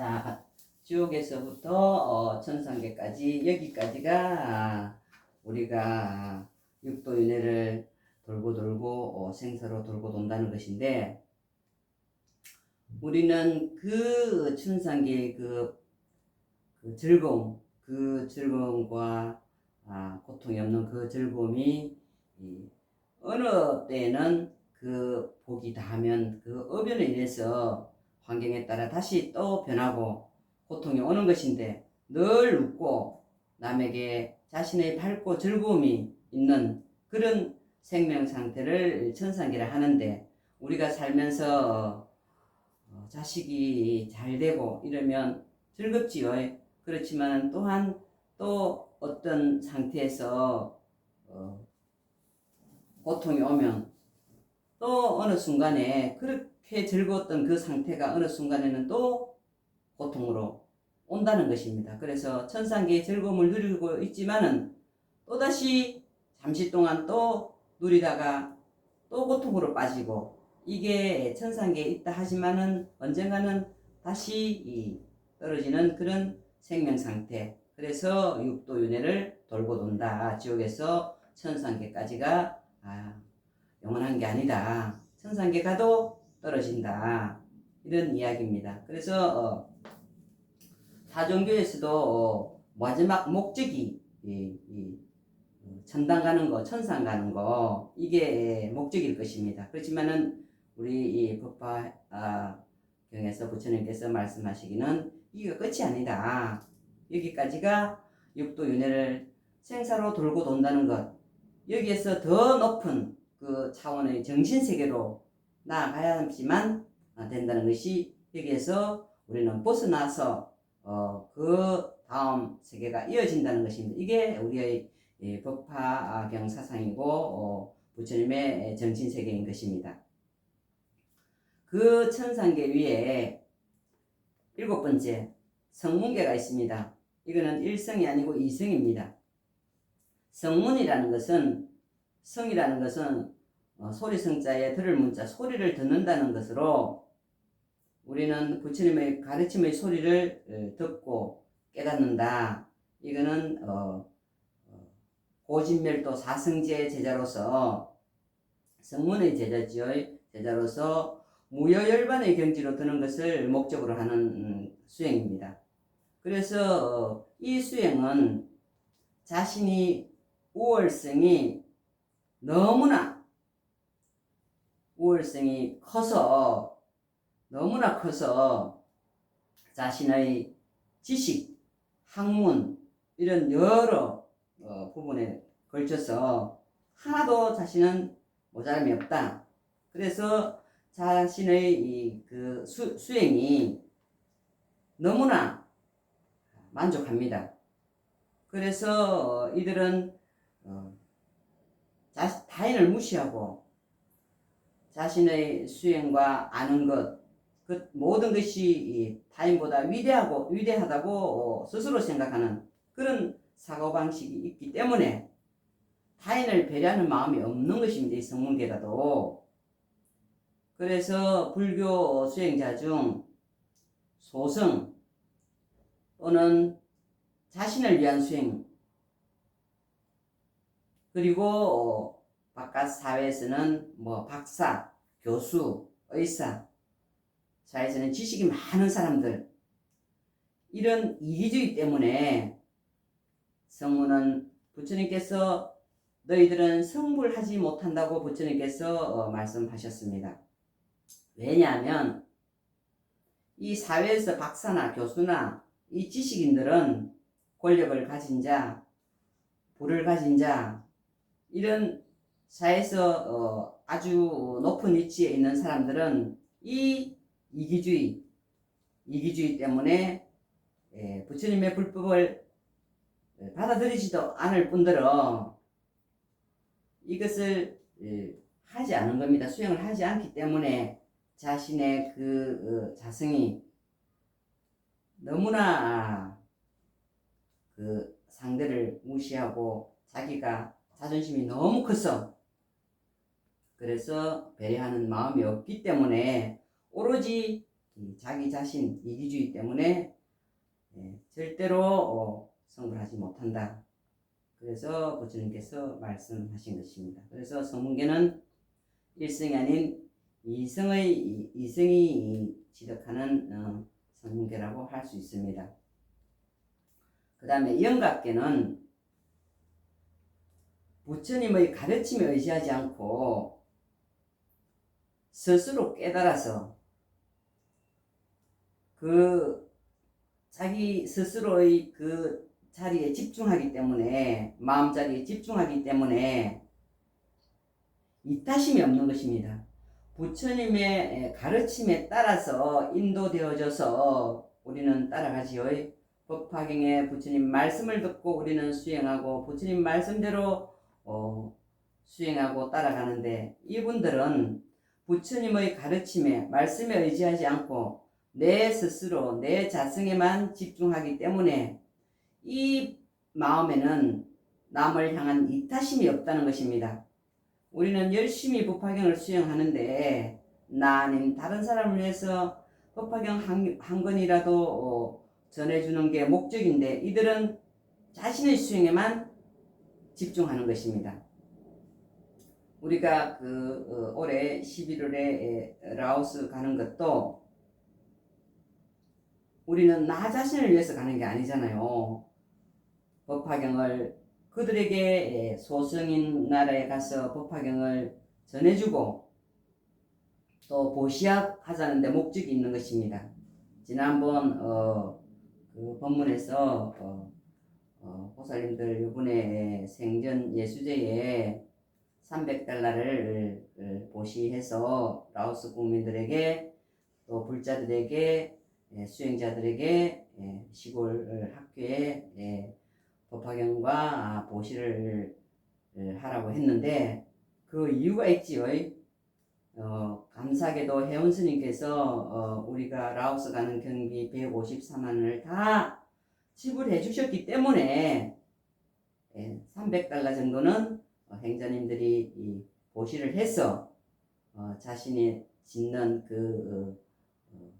자, 지옥에서부터 어, 천상계까지 여기까지가 우리가 육도윤회를 돌고 돌고 어, 생사로 돌고 돈다는 것인데 우리는 그 천상계의 그, 그 즐거움, 그 즐거움과 아, 고통이 없는 그 즐거움이 이, 어느 때는 그 복이 다하면 그 어변에 인해서 환경에 따라 다시 또 변하고 고통이 오는 것인데 늘 웃고 남에게 자신의 밝고 즐거움이 있는 그런 생명 상태를 천상계라 하는데 우리가 살면서 어, 자식이 잘 되고 이러면 즐겁지요. 그렇지만 또한 또 어떤 상태에서 어, 고통이 오면 또 어느 순간에 그렇게 즐거웠던 그 상태가 어느 순간에는 또 고통으로 온다는 것입니다. 그래서 천상계의 즐거움을 누리고 있지만은 또다시 잠시 동안 또 누리다가 또 고통으로 빠지고 이게 천상계에 있다 하지만은 언젠가는 다시 이 떨어지는 그런 생명 상태. 그래서 육도 윤회를 돌고 돈다. 지옥에서 천상계까지가 아, 영원한 게 아니다. 천상계 가도 떨어진다. 이런 이야기입니다. 그래서 어, 사종교에서도 어, 마지막 목적이 이, 이, 어, 천당 가는 거, 천상 가는 거 이게 목적일 것입니다. 그렇지만은 우리 이 법화 아, 경에서 부처님께서 말씀하시기는 이게 끝이 아니다. 여기까지가 육도 윤회를 생사로 돌고 돈다는 것. 여기에서 더 높은 그 차원의 정신 세계로 나아가야 하지만 아, 된다는 것이 여기에서 우리는 벗어나서 어, 그 다음 세계가 이어진다는 것입니다. 이게 우리의 예, 법화경 사상이고 어, 부처님의 정신 세계인 것입니다. 그 천상계 위에 일곱 번째 성문계가 있습니다. 이거는 일성이 아니고 이성입니다. 성문이라는 것은 성이라는 것은 어, 소리 성자에 들을 문자 소리를 듣는다는 것으로 우리는 부처님의 가르침의 소리를 어, 듣고 깨닫는다. 이거는 어, 어, 고진멸도 사성제 제자로서 성문의 제자지요 제자로서 무여열반의 경지로 드는 것을 목적으로 하는 음, 수행입니다. 그래서 어, 이 수행은 자신이 우월성이 너무나 우월성이 커서 너무나 커서 자신의 지식, 학문 이런 여러 어, 부분에 걸쳐서 하나도 자신은 모자람이 없다. 그래서 자신의 이 그 수행이 너무나 만족합니다. 그래서 어, 이들은 타인을 무시하고 자신의 수행과 아는 것, 그 모든 것이 타인보다 위대하고 위대하다고 어, 스스로 생각하는 그런 사고 방식이 있기 때문에 타인을 배려하는 마음이 없는 것입니다. 이 성문계라도. 그래서 불교 수행자 중 소성 또는 자신을 위한 수행 그리고 어, 바깥 사회에서는 뭐 박사, 교수, 의사 사회에서는 지식이 많은 사람들 이런 이기주의 때문에 성문은 부처님께서 너희들은 성불하지 못한다고 부처님께서 어, 말씀하셨습니다. 왜냐하면 이 사회에서 박사나 교수나 이 지식인들은 권력을 가진 자, 부를 가진 자, 이런 사회에서 어, 아주 높은 위치에 있는 사람들은 이 이기주의, 이기주의 때문에 예, 부처님의 불법을 받아들이지도 않을 뿐더러 이것을 예, 하지 않은 겁니다. 수행을 하지 않기 때문에 자신의 그 어, 자성이 너무나 그 상대를 무시하고 자기가 자존심이 너무 커서 그래서 배려하는 마음이 없기 때문에 오로지 이 자기 자신 이기주의 때문에 예, 절대로 어, 성불 하지 못한다. 그래서 부처님께서 말씀하신 것입니다. 그래서 성문계는 일성이 아닌 이성의 이- 이성이 지덕하는 어, 성문계라고 할 수 있습니다. 그 다음에 영각계는 부처님의 가르침에 의지하지 않고 스스로 깨달아서 그 자기 스스로의 그 자리에 집중하기 때문에 마음자리에 집중하기 때문에 이타심이 없는 것입니다. 부처님의 가르침에 따라서 인도되어져서 우리는 따라가지요. 법화경에 부처님 말씀을 듣고 우리는 수행하고 부처님 말씀대로 어, 수행하고 따라가는데 이분들은 부처님의 가르침에 말씀에 의지하지 않고 내 스스로 내 자성에만 집중하기 때문에 이 마음에는 남을 향한 이타심이 없다는 것입니다. 우리는 열심히 법화경을 수행하는데 나 아닌 다른 사람을 위해서 법화경 한, 한 권이라도 어, 전해주는 게 목적인데 이들은 자신의 수행에만 집중하는 것입니다. 우리가 그 어, 올해 11월에 라오스 가는 것도 우리는 나 자신을 위해서 가는 게 아니잖아요. 법화경을 그들에게 소성인 나라에 가서 법화경을 전해주고 또 보시학 하자는데 목적이 있는 것입니다. 지난번 어, 그 법문에서 어, 어, 보살님들 이번에 생전 예수제에 300달러를 보시해서 라오스 국민들에게 또 불자들에게 예, 수행자들에게 예, 시골 학교에 예, 법화경과 아, 보시를 하라고 했는데 그 이유가 있지요. 어, 감사하게도 혜원 스님께서 어, 우리가 라오스 가는 경비 154만원을 다 지불해 주셨기 때문에 예, 300달러 정도는 어, 행자님들이 이 보시를 해서 어, 자신이 짓는 그 어,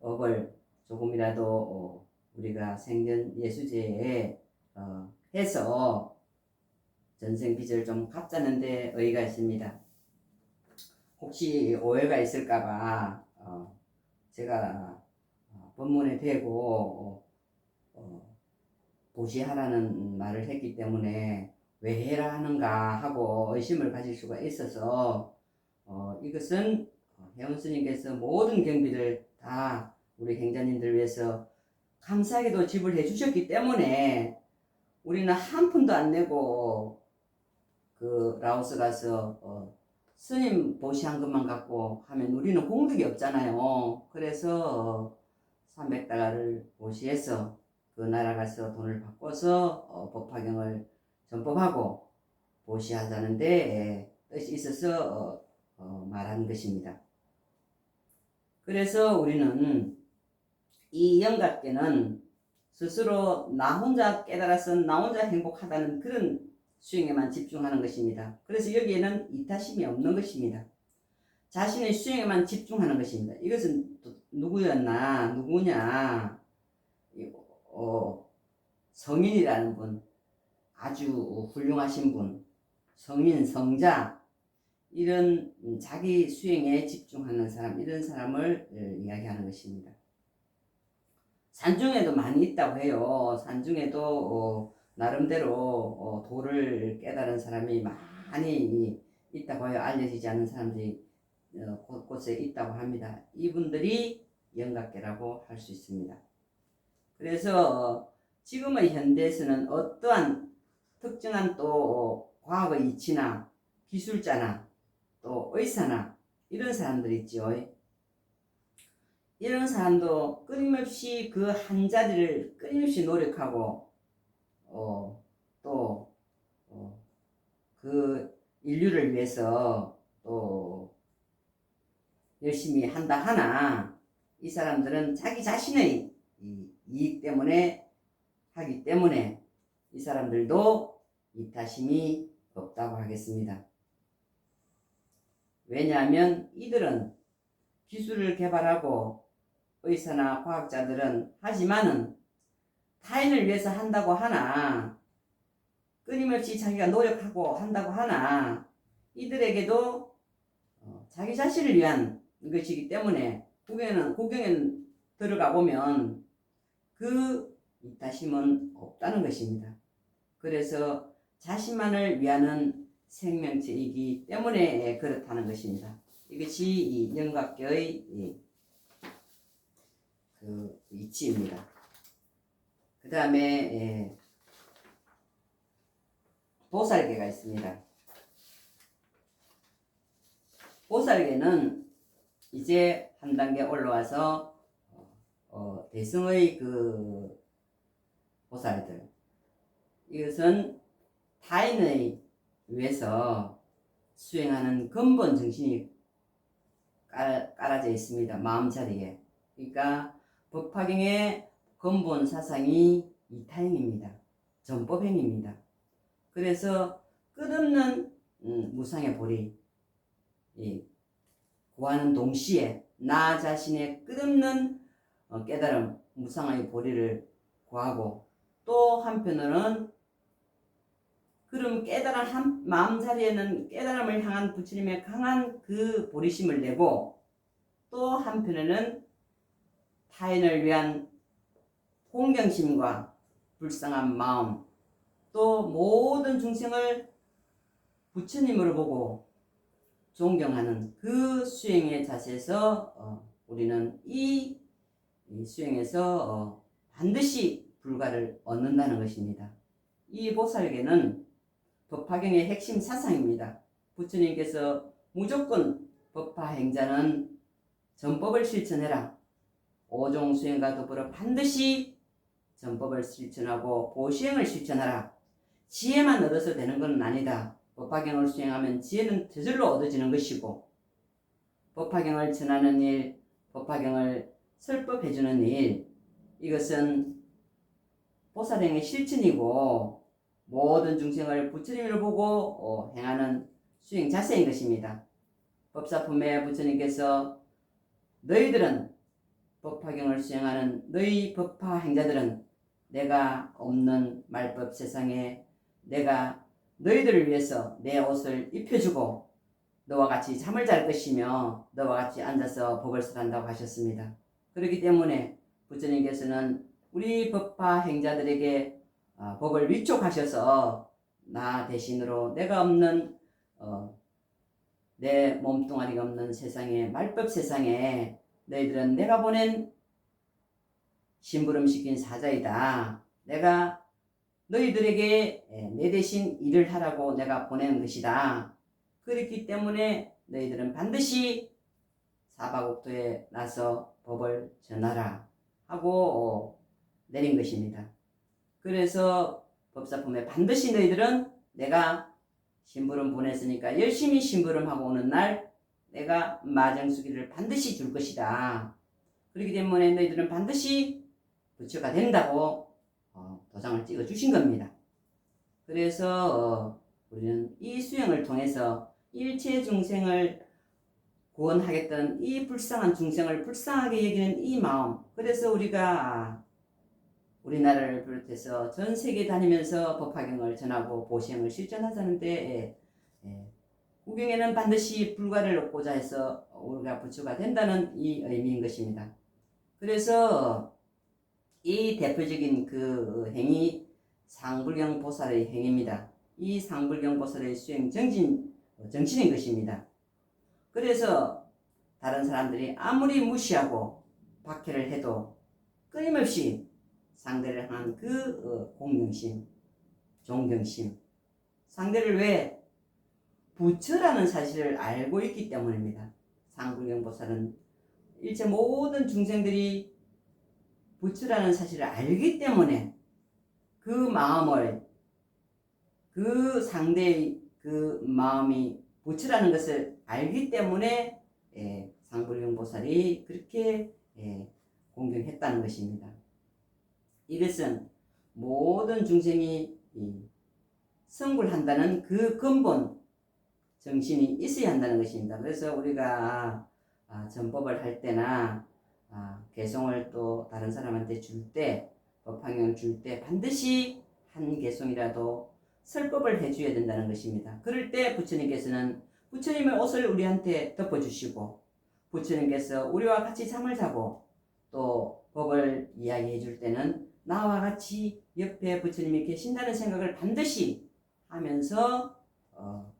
업을 조금이라도 어, 우리가 생전 예수제에 어, 해서 전생 빚을 좀 갚자는데 의의가 있습니다. 혹시 오해가 있을까봐 어, 제가 어, 법문에 대고 어, 보시하라는 말을 했기 때문에 왜 해라 하는가 하고 의심을 가질 수가 있어서 어, 이것은 혜원 스님께서 모든 경비를 다 우리 행자님들 위해서 감사하게도 지불해 주셨기 때문에 우리는 한 푼도 안 내고 그 라오스 가서 어, 스님 보시한 것만 갖고 하면 우리는 공덕이 없잖아요. 그래서 300달러를 보시해서 그 나라 가서 돈을 바꿔서 어, 법화경을 전법하고 보시하자는데 예, 뜻이 있어서 어, 어, 말하는 것입니다. 그래서 우리는 이 영각계는 스스로 나 혼자 깨달아서 나 혼자 행복하다는 그런 수행에만 집중하는 것입니다. 그래서 여기에는 이타심이 없는 것입니다. 자신의 수행에만 집중하는 것입니다. 이것은 또 누구였나, 누구냐, 어, 성인이라는 분, 아주 훌륭하신 분, 성인, 성자, 이런 자기 수행에 집중하는 사람, 이런 사람을 어, 이야기하는 것입니다. 산중에도 많이 있다고 해요. 산중에도 어, 나름대로 어, 도를 깨달은 사람이 많이 있다고 해요. 알려지지 않은 사람들이 어, 곳곳에 있다고 합니다. 이분들이 영각계라고 할 수 있습니다. 그래서 지금의 현대에서는 어떠한 특정한 또 과학의 이치나 기술자나 또 의사나 이런 사람들이 있죠. 이런 사람도 끊임없이 그 한 자리를 끊임없이 노력하고 어, 또, 어, 그 인류를 위해서 또 열심히 한다 하나 이 사람들은 자기 자신의 이 이익 때문에 하기 때문에 이 사람들도 이타심이 없다고 하겠습니다. 왜냐하면 이들은 기술을 개발하고 의사나 과학자들은 하지만은 타인을 위해서 한다고 하나 끊임없이 자기가 노력하고 한다고 하나 이들에게도 어, 자기 자신을 위한 것이기 때문에 구경에는 구경에 들어가 보면 그 이타심은 없다는 것입니다. 그래서 자신만을 위하는 생명체이기 때문에 그렇다는 것입니다. 이것이 이 영각교의 이- 그 이치입니다. 그 다음에 보살계가 있습니다. 보살계는 이제 한 단계 올라와서 어, 어, 대승의 그 보살들 이것은 타인의 위해서 수행하는 근본 정신이 깔, 깔아져 있습니다. 마음자리에. 그러니까 법화경의 근본 사상이 이타행입니다. 전법행입니다. 그래서 끝없는 음, 무상의 보리 이, 구하는 동시에 나 자신의 끝없는 어, 깨달음 무상의 보리를 구하고 또 한편으로는 그럼 깨달은 한 마음 자리에는 깨달음을 향한 부처님의 강한 그 보리심을 내고 또 한편에는 타인을 위한 공경심과 불쌍한 마음 또 모든 중생을 부처님으로 보고 존경하는 그 수행의 자세에서 어, 우리는 이, 이 수행에서 어, 반드시 불가를 얻는다는 것입니다. 이 보살계는 법화경의 핵심 사상입니다. 부처님께서 무조건 법화 행자는 전법을 실천해라. 오종 수행과 더불어 반드시 전법을 실천하고 보시행을 실천하라. 지혜만 얻어서 되는 것은 아니다. 법화경을 수행하면 지혜는 저절로 얻어지는 것이고 법화경을 전하는 일, 법화경을 설법해주는 일 이것은 보살행의 실천이고 모든 중생을 부처님을 보고 어, 행하는 수행 자세인 것입니다. 법사품에 부처님께서 너희들은 법화경을 수행하는 너희 법화 행자들은 내가 없는 말법 세상에 내가 너희들을 위해서 내 옷을 입혀주고 너와 같이 잠을 잘 것이며 너와 같이 앉아서 법을 설한다고 하셨습니다. 그렇기 때문에 부처님께서는 우리 법화 행자들에게 어, 법을 위촉하셔서 나 대신으로 내가 없는 어, 내 몸뚱아리가 없는 세상에 말법 세상에 너희들은 내가 보낸 심부름 시킨 사자이다. 내가 너희들에게 예, 내 대신 일을 하라고 내가 보낸 것이다. 그렇기 때문에 너희들은 반드시 사바국토에 나서 법을 전하라 하고 어, 내린 것입니다. 그래서 법사품에 반드시 너희들은 내가 심부름 보냈으니까 열심히 심부름하고 오는 날 내가 마정수기를 반드시 줄 것이다. 그렇기 때문에 너희들은 반드시 부처가 된다고 어, 도장을 찍어 주신 겁니다. 그래서 어, 우리는 이 수행을 통해서 일체 중생을 구원하겠다는 이 불쌍한 중생을 불쌍하게 여기는 이 마음. 그래서 우리가 우리나라를 비롯해서 전 세계 다니면서 법화경을 전하고 보시행을 실천하자는데 예, 예, 구경에는 반드시 불가를 얻고자 해서 우리가 부처가 된다는 이 의미인 것입니다. 그래서 이 대표적인 그 행위 상불경 보살의 행위입니다. 이 상불경 보살의 수행 정신 정신인 것입니다. 그래서 다른 사람들이 아무리 무시하고 박해를 해도 끊임없이 상대를 향한 그 어, 공경심, 존경심, 상대를 왜 부처라는 사실을 알고 있기 때문입니다. 상불경 보살은 일체 모든 중생들이 부처라는 사실을 알기 때문에 그 마음을 그 상대의 그 마음이 부처라는 것을 알기 때문에 예, 상불경 보살이 그렇게 예, 공경했다는 것입니다. 이것은 모든 중생이 이 성불한다는 그 근본 정신이 있어야 한다는 것입니다. 그래서 우리가 아, 전법을 할 때나 아, 개송을 또 다른 사람한테 줄 때, 법화경을 줄 때 반드시 한 개송이라도 설법을 해줘야 된다는 것입니다. 그럴 때 부처님께서는 부처님의 옷을 우리한테 덮어주시고 부처님께서 우리와 같이 잠을 자고 또 법을 이야기해 줄 때는 나와 같이 옆에 부처님이 계신다는 생각을 반드시 하면서 어,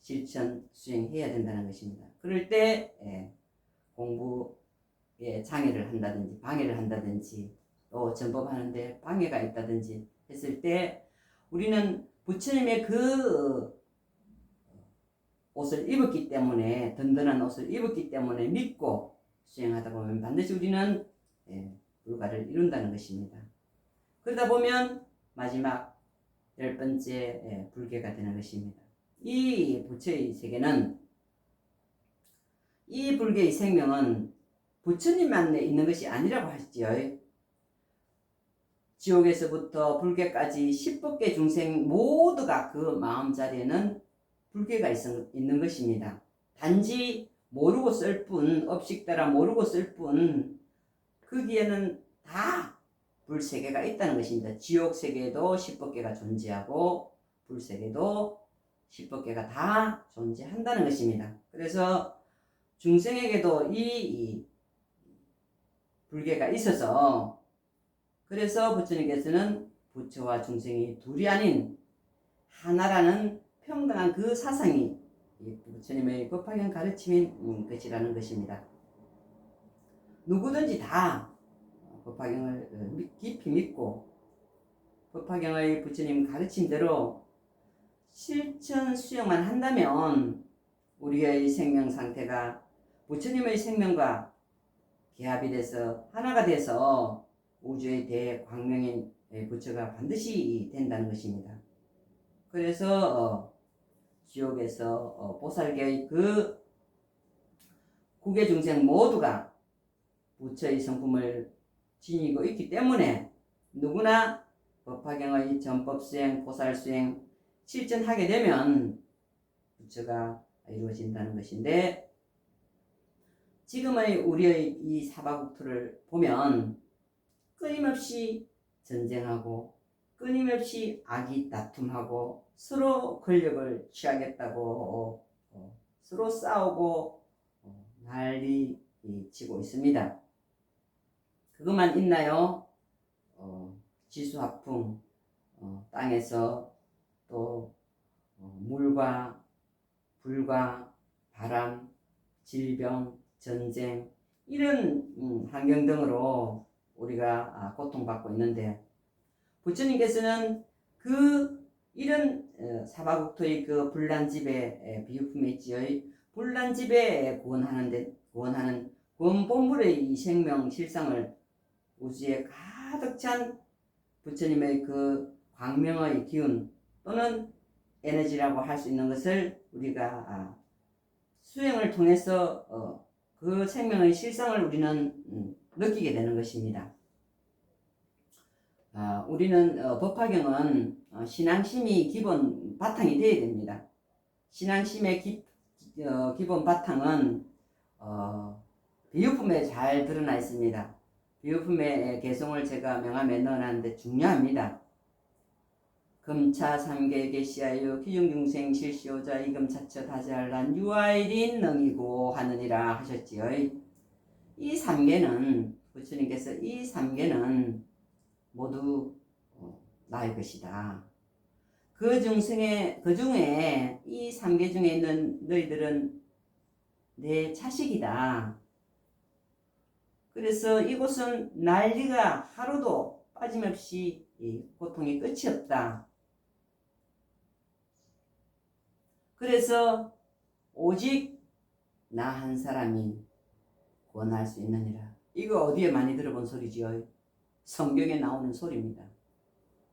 실천 수행해야 된다는 것입니다. 그럴 때 예, 공부에 장애를 한다든지 방해를 한다든지 또 전법하는데 방해가 있다든지 했을 때 우리는 부처님의 그 옷을 입었기 때문에 든든한 옷을 입었기 때문에 믿고 수행하다 보면 반드시 우리는 예, 불가를 이룬다는 것입니다. 그러다 보면 마지막 열 번째 예, 불계가 되는 것입니다. 이 부처의 세계는 이 불계의 생명은 부처님만에 있는 것이 아니라고 하시지요. 지옥에서부터 불계까지 10법계 중생 모두가 그 마음자리에는 불계가 있, 있는 것입니다. 단지 모르고 쓸 뿐, 업식 따라 모르고 쓸 뿐, 거기에는 다 불 세계가 있다는 것입니다. 지옥 세계에도 10법계가 존재하고, 불 세계도 10법계가 다 존재한다는 것입니다. 그래서 중생에게도 이, 이 불계가 있어서, 그래서 부처님께서는 부처와 중생이 둘이 아닌 하나라는 평등한 그 사상이 이 부처님의 법화경 가르침인 것이라는 것입니다. 누구든지 다 법화경을 어, 깊이 믿고 법화경의 부처님 가르침대로 실천 수용만 한다면 우리의 생명 상태가 부처님의 생명과 개합이 돼서 하나가 돼서 우주의 대광명인 부처가 반드시 된다는 것입니다. 그래서 어, 지옥에서 어, 보살계의 그 국외 중생 모두가 부처의 성품을 지니고 있기 때문에 누구나 법화경의 전법 수행, 보살 수행 실천하게 되면 부처가 이루어진다는 것인데 지금의 우리의 이 사바국토를 보면 끊임없이 전쟁하고 끊임없이 악이 다툼하고 서로 권력을 취하겠다고 어, 서로 싸우고 어, 난리 치고 있습니다. 그것만 있나요? 어, 지수 화풍 어, 땅에서 또 어, 물과 불과 바람, 질병, 전쟁 이런 음, 환경 등으로 우리가 아, 고통받고 있는데 부처님께서는 그 이런 어, 사바국토의 그 불난집에 비유품에 있지의 불난집에 구원하는 데 구원하는 구원본물의 이 생명 실상을 우주에 가득 찬 부처님의 그 광명의 기운 또는 에너지라고 할 수 있는 것을 우리가 아, 수행을 통해서 어, 그 생명의 실상을 우리는 음, 느끼게 되는 것입니다. 아, 우리는 어, 법화경은 어, 신앙심이 기본 바탕이 되어야 됩니다. 신앙심의 기, 어, 기본 바탕은 어, 비유품에 잘 드러나 있습니다. 비유품의 개성을 제가 명함에 넣어놨는데 중요합니다. 금차 삼계 계 시하여 기중중생 실시오자 이금차처 다잘난 유아일인 능이고 하느니라 하셨지요. 이 삼계는 부처님께서 이 삼계는 모두 어, 나의 것이다. 그 중생의 그 중에 이 삼계 중에 있는 너희들은 내 자식이다. 그래서 이곳은 난리가 하루도 빠짐없이 고통이 끝이 없다. 그래서 오직 나 한 사람이 구원할 수 있느니라. 이거 어디에 많이 들어본 소리지요? 성경에 나오는 소리입니다.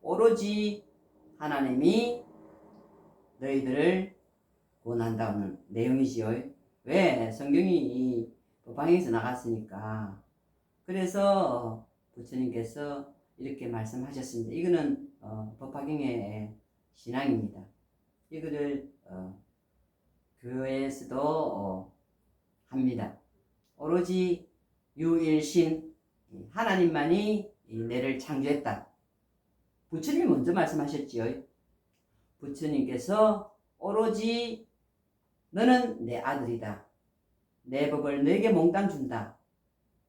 오로지 하나님이 너희들을 구원한다는 내용이지요. 왜? 성경이 법방에서 나갔으니까. 그래서 부처님께서 이렇게 말씀하셨습니다. 이거는 어, 법화경의 신앙입니다. 이거를 어, 교회에서도 어, 합니다. 오로지 유일신 하나님만이 이 내를 창조했다. 부처님이 먼저 말씀하셨지요. 부처님께서 오로지 너는 내 아들이다. 내 법을 너에게 몽땅 준다.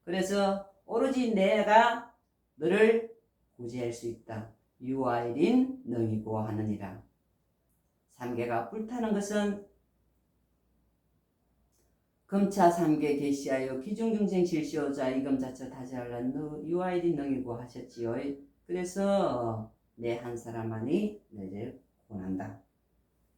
그래서 오로지 내가 너를 구제할 수 있다. 유아일인 능이고 하느니라. 삼계가 불타는 것은 금차 삼계 계시하여 기중중생 실시오자 이금자처 다자할란 유아일인 능이고 하셨지요. 그래서 내 한 사람만이 너를 구원한다.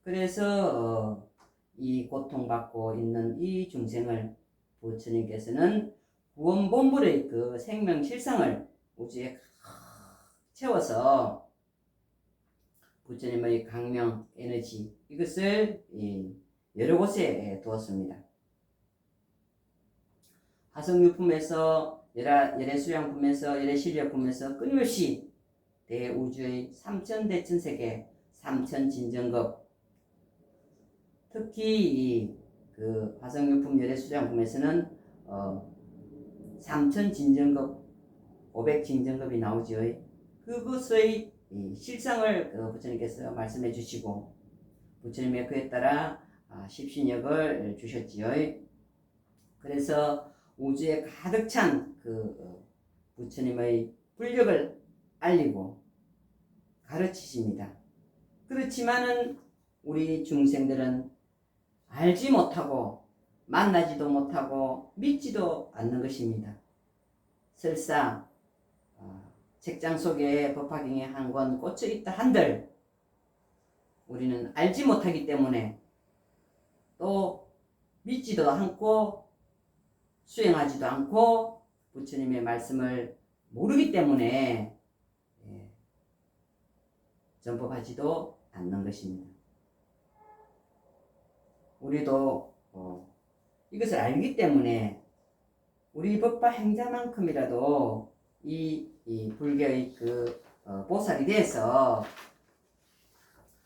그래서 어, 이 고통받고 있는 이 중생을 부처님께서는 구 원 본부의 그 생명 실상을 우주에 채워서 부처님의 강명 에너지 이것을 이 여러 곳에 두었습니다. 화성유품에서 열애 수양품에서 열애 실력품에서 끊임없이 대우주의 삼천 대천 세계 삼천 진정급 특히 이 그 화성유품 열애 수양품에서는 어 삼천진정급 500 진정급이 나오죠. 그것의 이 실상을 그 부처님께서 말씀해 주시고 부처님의 그에 따라 아, 십신역을 주셨지요. 그래서 우주에 가득 찬그 어, 부처님의 불력을 알리고 가르치십니다. 그렇지만은 우리 중생들은 알지 못하고 만나지도 못하고 믿지도 않는 것입니다. 설사 어, 책장 속에 법화경에 한 권 꽂혀 있다 한들 우리는 알지 못하기 때문에 또 믿지도 않고 수행하지도 않고 부처님의 말씀을 모르기 때문에 예, 전법하지도 않는 것입니다. 우리도 어, 이것을 알기 때문에 우리 법화 행자만큼이라도 이, 이 불교의 그 어, 보살이 돼서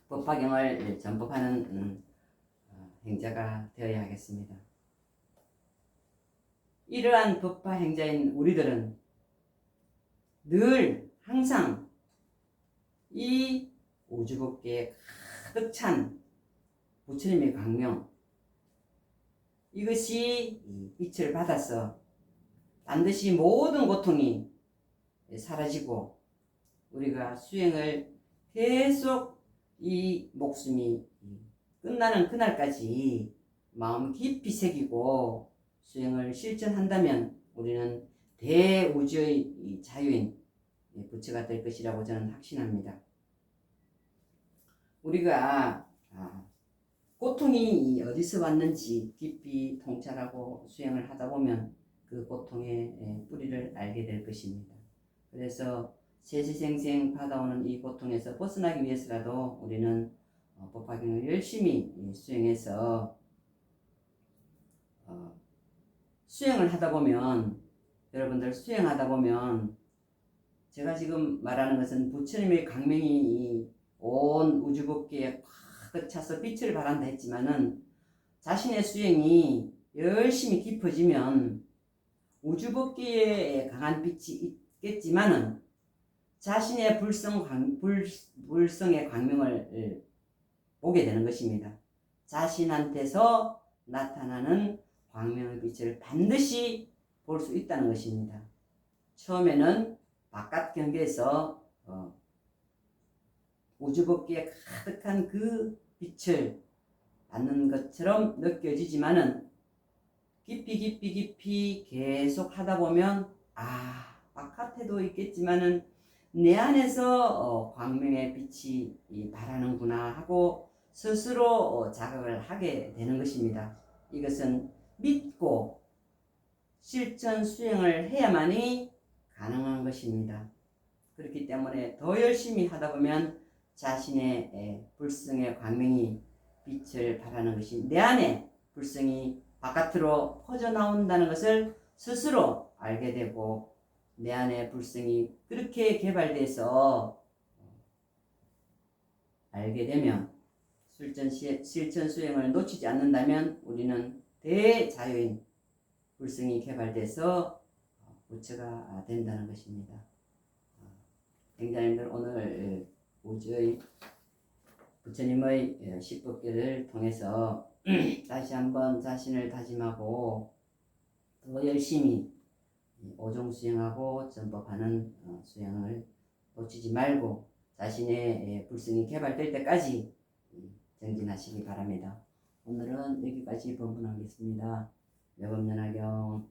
법화경을 전법하는 음, 어, 행자가 되어야 하겠습니다. 이러한 법화 행자인 우리들은 늘 항상 이 우주법계에 가득 찬 부처님의 강명 이것이 빛을 받아서 반드시 모든 고통이 사라지고 우리가 수행을 계속 이 목숨이 끝나는 그날까지 마음 깊이 새기고 수행을 실천한다면 우리는 대우주의 자유인 부처가 될 것이라고 저는 확신합니다. 우리가 아, 고통이 어디서 왔는지 깊이 통찰하고 수행을 하다 보면 그 고통의 뿌리를 알게 될 것입니다. 그래서 세세생생 받아오는 이 고통에서 벗어나기 위해서라도 우리는 어, 법화경을 열심히 수행해서 어, 수행을 하다 보면 여러분들 수행하다 보면 제가 지금 말하는 것은 부처님의 강명이 온 우주법계에 꽉 차서 빛을 발한다 했지만은 자신의 수행이 열심히 깊어지면 우주법계에 강한 빛이 있겠지만은 자신의 불성 광, 불, 불성의 광명을 보게 되는 것입니다. 자신한테서 나타나는 광명의 빛을 반드시 볼 수 있다는 것입니다. 처음에는 바깥 경계에서 어, 우주법계에 가득한 그 빛을 받는 것처럼 느껴지지만은 깊이 깊이 깊이 계속 하다 보면 아 바깥에도 있겠지만은 내 안에서 어, 광명의 빛이 바라는구나 하고 스스로 어, 자각을 하게 되는 것입니다. 이것은 믿고 실천 수행을 해야만이 가능한 것입니다. 그렇기 때문에 더 열심히 하다 보면 자신의 불성의 광명이 빛을 발하는 것이 내 안에 불성이 바깥으로 퍼져나온다는 것을 스스로 알게 되고 내 안에 불성이 그렇게 개발돼서 알게 되면 실천, 실천 수행을 놓치지 않는다면 우리는 대자유인 불성이 개발돼서 부처가 된다는 것입니다. 어, 행자님들 오늘 우주의 부처님의 예, 십법계를 통해서 다시 한번 자신을 다짐하고 더 열심히 이 오종 수행하고 전법하는 어, 수행을 놓치지 말고 자신의 예, 불성이 개발될 때까지 음, 정진하시기 바랍니다. 오늘은 여기까지 본문하겠습니다. 여범연화경